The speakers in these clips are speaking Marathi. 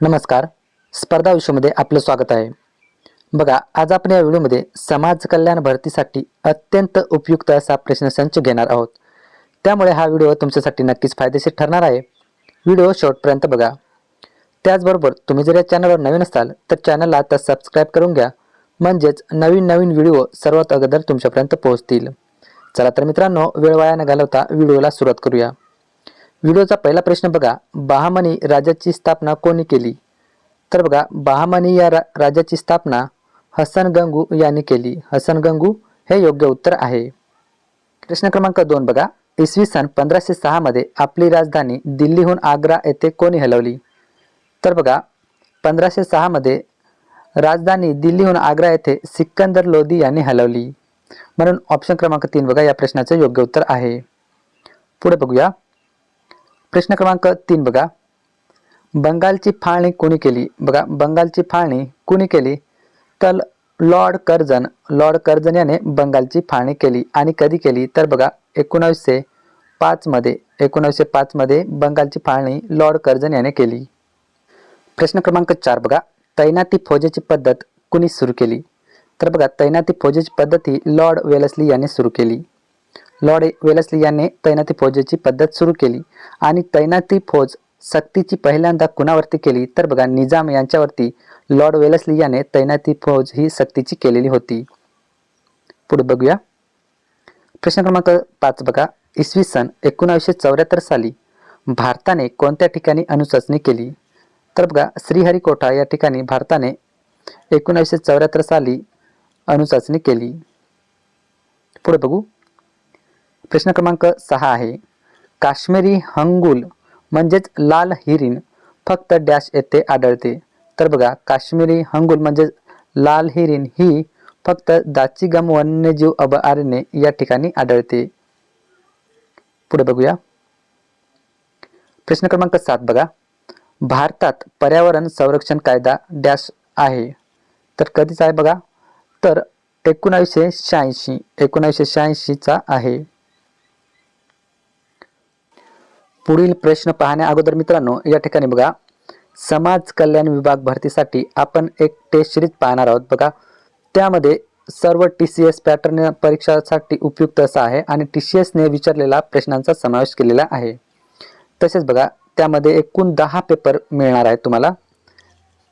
नमस्कार. स्पर्धा विषयामध्ये आपलं स्वागत आहे. बघा आज आपण या व्हिडिओमध्ये समाज कल्याण भरतीसाठी अत्यंत उपयुक्त असा प्रश्नसंच घेणार आहोत. त्यामुळे हा व्हिडिओ तुमच्यासाठी नक्कीच फायदेशीर ठरणार आहे. व्हिडिओ शेवटपर्यंत बघा. त्याचबरोबर तुम्ही जर या चॅनलवर नवीन असाल तर चॅनलला आता सबस्क्राईब करून घ्या. म्हणजेच नवीन नवीन व्हिडिओ सर्वात अगोदर तुमच्यापर्यंत पोहोचतील. चला तर मित्रांनो वेळ वाया न घालवता व्हिडिओला सुरुवात करूया. व्हिडिओचा पहिला प्रश्न बघा बहामनी राजाची स्थापना कोणी केली? तर बघा बहामनी या रा राजाची स्थापना हसन गंगू यांनी केली. हसन गंगू हे योग्य उत्तर आहे. प्रश्न क्रमांक दोन बघा. इसवी सन पंधराशे सहामध्ये आपली राजधानी दिल्लीहून आग्रा येथे कोणी हलवली? तर बघा पंधराशे सहामध्ये राजधानी दिल्लीहून आग्रा येथे सिकंदर लोधी यांनी हलवली. म्हणून ऑप्शन क्रमांक तीन बघा या प्रश्नाचं योग्य उत्तर आहे. पुढे बघूया. प्रश्न क्रमांक तीन बघा. बंगालची फाळणी कोणी केली? बघा बंगालची फाळणी कोणी केली? तर लॉर्ड कर्जन लॉर्ड कर्जन याने बंगालची फाळणी केली आणि कधी केली? तर बघा एकोणावीसशे पाचमध्ये एकोणावीसशे पाचमध्ये बंगालची फाळणी लॉर्ड कर्जन याने केली. प्रश्न क्रमांक चार बघा. तैनाती फौजेची पद्धत कुणी सुरू केली? तर बघा तैनाती फौजेची पद्धत ही लॉर्ड वेलसली यांनी सुरू केली. लॉर्ड वेलस्ली यांनी तैनाती फौजेची पद्धत सुरू केली आणि तैनाती फौज सक्तीची पहिल्यांदा कुणावरती केली? तर बघा निजाम यांच्यावरती लॉर्ड वेलस्ली याने तैनाती फौज ही सक्तीची केलेली होती. पुढे बघूया. प्रश्न क्रमांक पाच बघा. इसवी सन एकोणावीसशे चौऱ्याहत्तर साली भारताने कोणत्या ठिकाणी अनुचाचणी केली? तर बघा श्रीहरिकोटा या ठिकाणी भारताने एकोणावीसशे चौऱ्याहत्तर साली अणुचाचणी केली. पुढे बघू. प्रश्न क्रमांक सहा आहे. काश्मीरी हंगुल म्हणजेच लाल हिरीन फक्त डॅश येथे आढळते. तर बघा काश्मीरी हंगुल म्हणजेच लाल हिरीन ही फक्त दाचिगम वन्यजीव अभयारण्य या ठिकाणी आढळते. पुढे बघूया. प्रश्न क्रमांक सात बघा. भारतात पर्यावरण संरक्षण कायदा डॅश आहे. तर कधीच आहे बघा? तर एकोणावीसशे शहाऐंशी एकोणावीसशे शहाऐंशीचा आहे. पुढील प्रश्न पाहण्या अगोदर मित्रांनो या ठिकाणी बघा. समाज कल्याण विभाग भरतीसाठी आपण एक टेस्ट सिरीज पाहणार आहोत. बघा. त्यामध्ये सर्व टी सी एस पॅटर्न परीक्षासाठी उपयुक्त असा आहे आणि टी सी एसने विचारलेला प्रश्नांचा समावेश केलेला आहे. तसेच बघा त्यामध्ये एकूण दहा पेपर मिळणार आहेत तुम्हाला.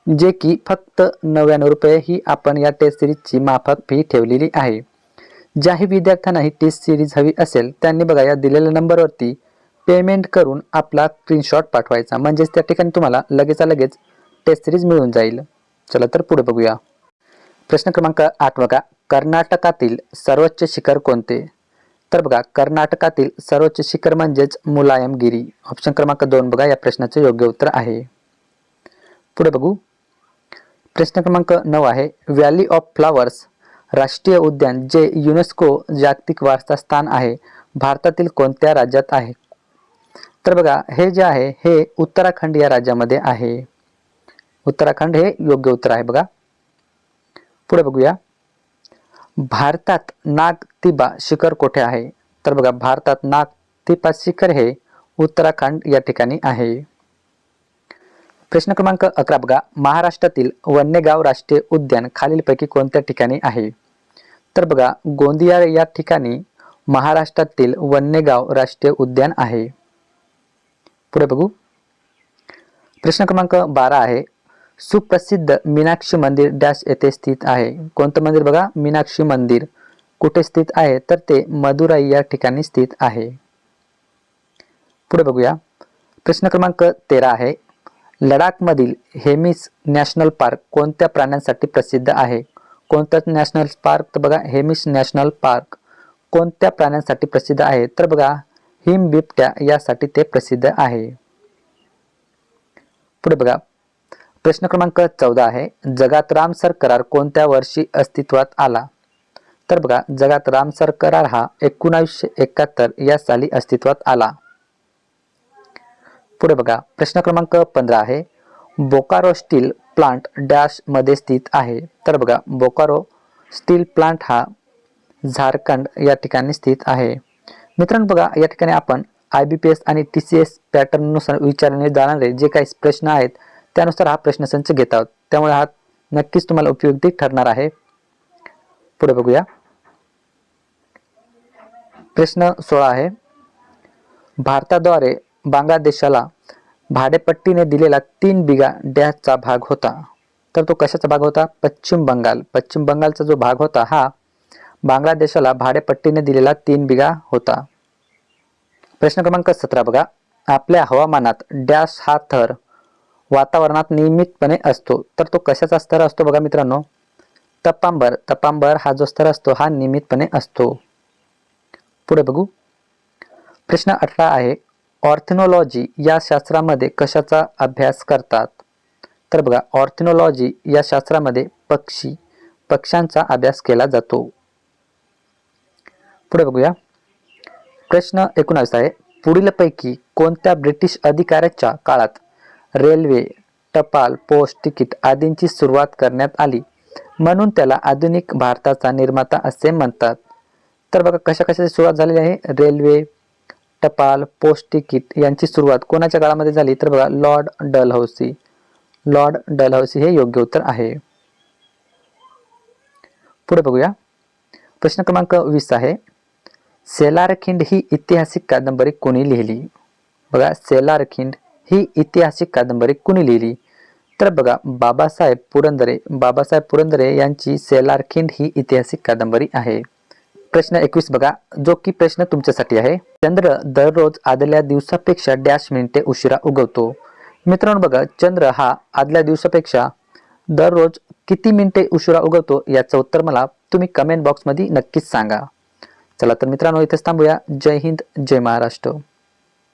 जे की फक्त नव्याण्णव रुपये ही आपण या टेस्ट सिरीजची माफक फी ठेवलेली आहे. ज्याही विद्यार्थ्यांना ही टेस्ट सिरीज हवी असेल त्यांनी बघा या दिलेल्या नंबरवरती पेमेंट करून आपला स्क्रीनशॉट पाठवायचा. म्हणजेच त्या ठिकाणी तुम्हाला लगेचा लगेच टेस्ट सिरीज मिळून जाईल. चला तर पुढे बघूया. प्रश्न क्रमांक आठ बघा. कर्नाटकातील सर्वोच्च शिखर कोणते? तर बघा कर्नाटकातील सर्वोच्च शिखर म्हणजेच मुलायमगिरी. ऑप्शन क्रमांक दोन बघा या प्रश्नाचे योग्य उत्तर आहे. पुढे बघू. प्रश्न क्रमांक नऊ आहे. व्हॅली ऑफ फ्लावर्स राष्ट्रीय उद्यान जे युनेस्को जागतिक वारसा स्थान आहे भारतातील कोणत्या राज्यात आहे? तर बघा, हे जे आहे, हे उत्तराखंड या राज्यामध्ये आहे. उत्तराखंड हे योग्य उत्तर आहे बघा. पुढे बघूया. भारतात नागतिबा शिखर कुठे आहे? तर बघा, भारतात नागतिबा शिखर हे उत्तराखंड या ठिकाणी आहे. प्रश्न क्रमांक अकरा बघा. महाराष्ट्रातील वन्यगाव राष्ट्रीय उद्यान खालीलपैकी कोणत्या ठिकाणी आहे? तर बघा, गोंदिया या ठिकाणी महाराष्ट्रातील वन्यगाव राष्ट्रीय उद्यान आहे. पुढे बघू. प्रश्न क्रमांक बारा आहे. सुप्रसिद्ध मीनाक्षी मंदिर डॅश येथे स्थित आहे. कोणतं मंदिर बघा? मीनाक्षी मंदिर. कुठे स्थित आहे? तर ते मदुराई या ठिकाणी स्थित आहे. पुढे बघूया. प्रश्न क्रमांक तेरा आहे. लडाखमधील हेमिस नॅशनल पार्क कोणत्या प्राण्यांसाठी प्रसिद्ध आहे? कोणतं नॅशनल पार्क? तर बघा हेमिस नॅशनल पार्क कोणत्या प्राण्यांसाठी प्रसिद्ध आहे? तर बघा हिम बिबट्या यासाठी ते प्रसिद्ध आहे. पुढे बघा. प्रश्न क्रमांक चौदा आहे. जगात रामसर करार कोणत्या वर्षी अस्तित्वात आला? तर बघा जगात रामसर करार हा एकोणावीसशे एकाहत्तर या साली अस्तित्वात आला. पुढे बघा. प्रश्न क्रमांक पंधरा आहे. बोकारो स्टील प्लांट डॅशमध्ये स्थित आहे. तर बघा बोकारो स्टील प्लांट हा झारखंड या ठिकाणी स्थित आहे. मित्रांनो बघा या ठिकाणी आपण आय बी पी एस आणि टी सी एस पॅटर्ननुसार विचारणे जाणारे जे काही प्रश्न आहेत त्यानुसार हा प्रश्नसंच घेत आहोत. त्यामुळे हा नक्कीच तुम्हाला उपयोगी ठरणार आहे. पुढे बघूया. प्रश्न सोळा आहे. भारताद्वारे बांगलादेशाला भाडेपट्टीने दिलेला तीन बिघा डॅशचा भाग होता. तर तो कशाचा भाग होता? पश्चिम बंगाल. पश्चिम बंगालचा जो भाग होता हा बांगलादेशाला भाडेपट्टीने दिलेला तीन बिघा होता. प्रश्न क्रमांक सतरा बघा. आपल्या हवामानात डॅश हा थर वातावरणात नियमितपणे असतो. तर तो कशाचा स्तर असतो बघा मित्रांनो? तपांबर तपांबर हा जो स्तर असतो हा नियमितपणे असतो. पुढे बघू. प्रश्न अठरा आहे ऑर्थिनॉलॉजी या शास्त्रामध्ये कशाचा अभ्यास करतात? तर बघा ऑर्थिनॉलॉजी या शास्त्रामध्ये पक्षी पक्ष्यांचा अभ्यास केला जातो. पुढे बघूया. प्रश्न एकोणावीस आहे. पुढीलपैकी कोणत्या ब्रिटिश अधिकाऱ्याच्या काळात रेल्वे टपाल पोस्ट तिकीट आदींची सुरुवात करण्यात आली? म्हणून त्याला आधुनिक भारताचा निर्माता असे म्हणतात. तर बघा कशा कशाची सुरुवात झालेली आहे? रेल्वे टपाल पोस्ट तिकीट यांची सुरुवात कोणाच्या काळामध्ये झाली? तर बघा लॉर्ड डलहौसी. लॉर्ड डलहौसी हे योग्य उत्तर आहे. पुढे बघूया. प्रश्न क्रमांक वीस आहे. सेलारखिंड ही ऐतिहासिक कादंबरी कोणी लिहिली? बघा सेलारखिंड ही ऐतिहासिक कादंबरी कुणी लिहिली? तर बघा बाबासाहेब पुरंदरे बाबासाहेब पुरंदरे यांची सेलारखिंड ही ऐतिहासिक कादंबरी आहे. प्रश्न एकवीस बघा जो की प्रश्न तुमच्यासाठी आहे. चंद्र दररोज आदल्या दिवसापेक्षा डॅश मिनिटे उशिरा उगवतो. मित्रांनो बघा चंद्र हा आदल्या दिवसापेक्षा दररोज किती मिनिटे उशिरा उगवतो याचं उत्तर मला तुम्ही कमेंट बॉक्समध्ये नक्कीच सांगा. चला तर मित्रांनो इथेच थांबूया. जय हिंद जय महाराष्ट्र.